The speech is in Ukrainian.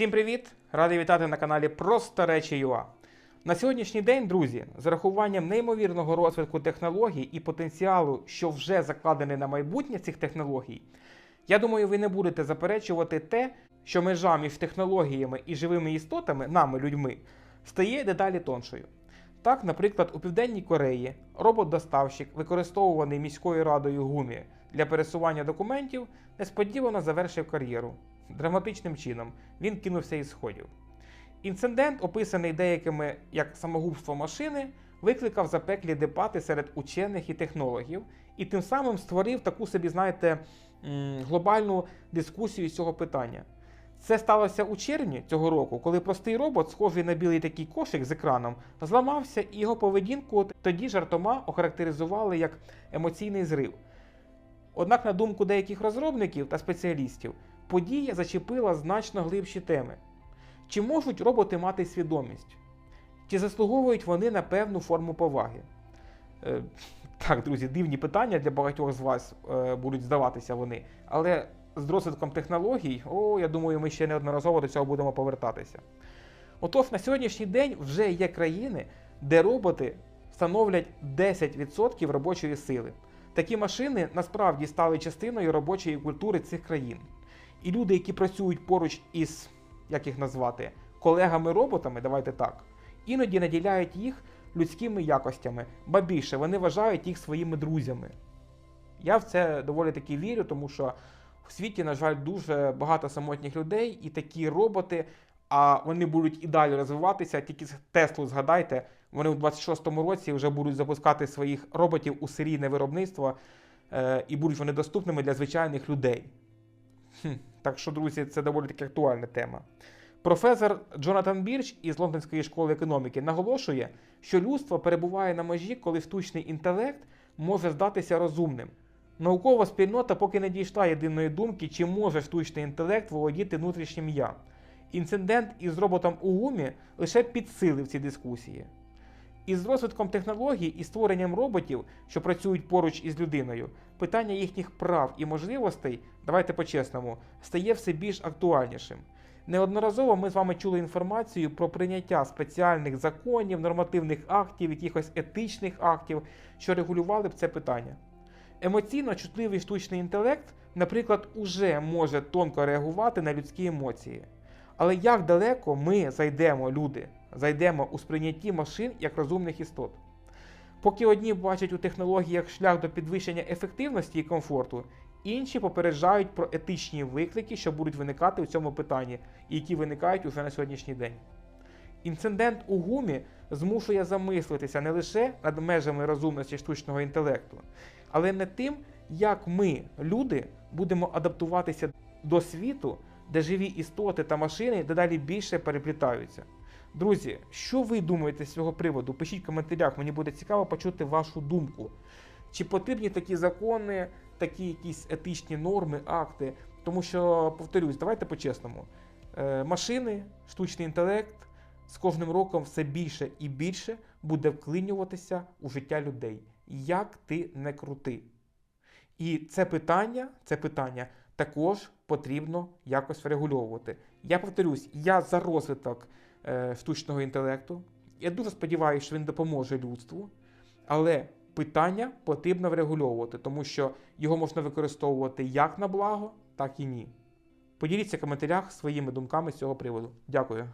Всім привіт! Радий вітати на каналі Просто речі ЮА. На сьогоднішній день, друзі, з урахуванням неймовірного розвитку технологій і потенціалу, що вже закладений на майбутнє цих технологій, я думаю, ви не будете заперечувати те, що межа між технологіями і живими істотами, нами, людьми, стає дедалі тоншою. Так, наприклад, у Південній Кореї робот-доставщик, використовуваний міською радою ГУМІ для пересування документів, несподівано завершив кар'єру. Драматичним чином він кинувся із сходів. Інцидент, описаний деякими як самогубство машини, викликав запеклі дебати серед учених і технологів, і тим самим створив таку собі, знаєте, глобальну дискусію з цього питання. Це сталося у червні цього року, коли простий робот, схожий на білий такий кошик з екраном, зламався, і його поведінку тоді жартома охарактеризували як емоційний зрив. Однак, на думку деяких розробників та спеціалістів, подія зачепила значно глибші теми. Чи можуть роботи мати свідомість? Чи заслуговують вони на певну форму поваги? Е, так, друзі, дивні питання для багатьох з вас е, будуть здаватися вони. Але з розвитком технологій, о, я думаю, ми ще неодноразово до цього будемо повертатися. Отож, на сьогоднішній день вже є країни, де роботи становлять 10% робочої сили. Такі машини насправді стали частиною робочої культури цих країн. І люди, які працюють поруч із, як їх назвати, колегами-роботами, давайте так, іноді наділяють їх людськими якостями, ба більше вони вважають їх своїми друзями. Я в це доволі таки вірю, тому що в світі, на жаль, дуже багато самотніх людей, і такі роботи, а вони будуть і далі розвиватися. Тільки Теслу згадайте, вони у 26-му році вже будуть запускати своїх роботів у серійне виробництво, е, і будуть вони доступними для звичайних людей. Хм, так що, друзі, це доволі таки актуальна тема. Професор Джонатан Бірч із Лондонської школи економіки наголошує, що людство перебуває на межі, коли штучний інтелект може здатися розумним. Наукова спільнота поки не дійшла єдиної думки, чи може штучний інтелект володіти внутрішнім я. Інцидент із роботом у гумі лише підсилив ці дискусії. Із розвитком технологій і створенням роботів, що працюють поруч із людиною, питання їхніх прав і можливостей, давайте по-чесному, стає все більш актуальнішим. Неодноразово ми з вами чули інформацію про прийняття спеціальних законів, нормативних актів, якихось етичних актів, що регулювали б це питання. Емоційно чутливий штучний інтелект, наприклад, уже може тонко реагувати на людські емоції. Але як далеко ми зайдемо, люди, зайдемо у сприйнятті машин як розумних істот? Поки одні бачать у технологіях шлях до підвищення ефективності і комфорту, інші попереджають про етичні виклики, що будуть виникати у цьому питанні, і які виникають уже на сьогоднішній день. Інцидент у гумі змушує замислитися не лише над межами розумності штучного інтелекту, але й над тим, як ми, люди, будемо адаптуватися до світу, де живі істоти та машини дедалі більше переплітаються. Друзі, що ви думаєте з цього приводу? Пишіть в коментарях, мені буде цікаво почути вашу думку. Чи потрібні такі закони, такі якісь етичні норми, акти? Тому що, повторюсь, давайте по-чесному. Е, машини, штучний інтелект з кожним роком все більше і більше буде вклинюватися у життя людей. Як ти не крути? І це питання, це питання також потрібно якось врегульовувати. Я повторюсь, я за розвиток штучного інтелекту. Я дуже сподіваюся, що він допоможе людству, але питання потрібно врегульовувати, тому що його можна використовувати як на благо, так і ні. Поділіться в коментарях своїми думками з цього приводу. Дякую.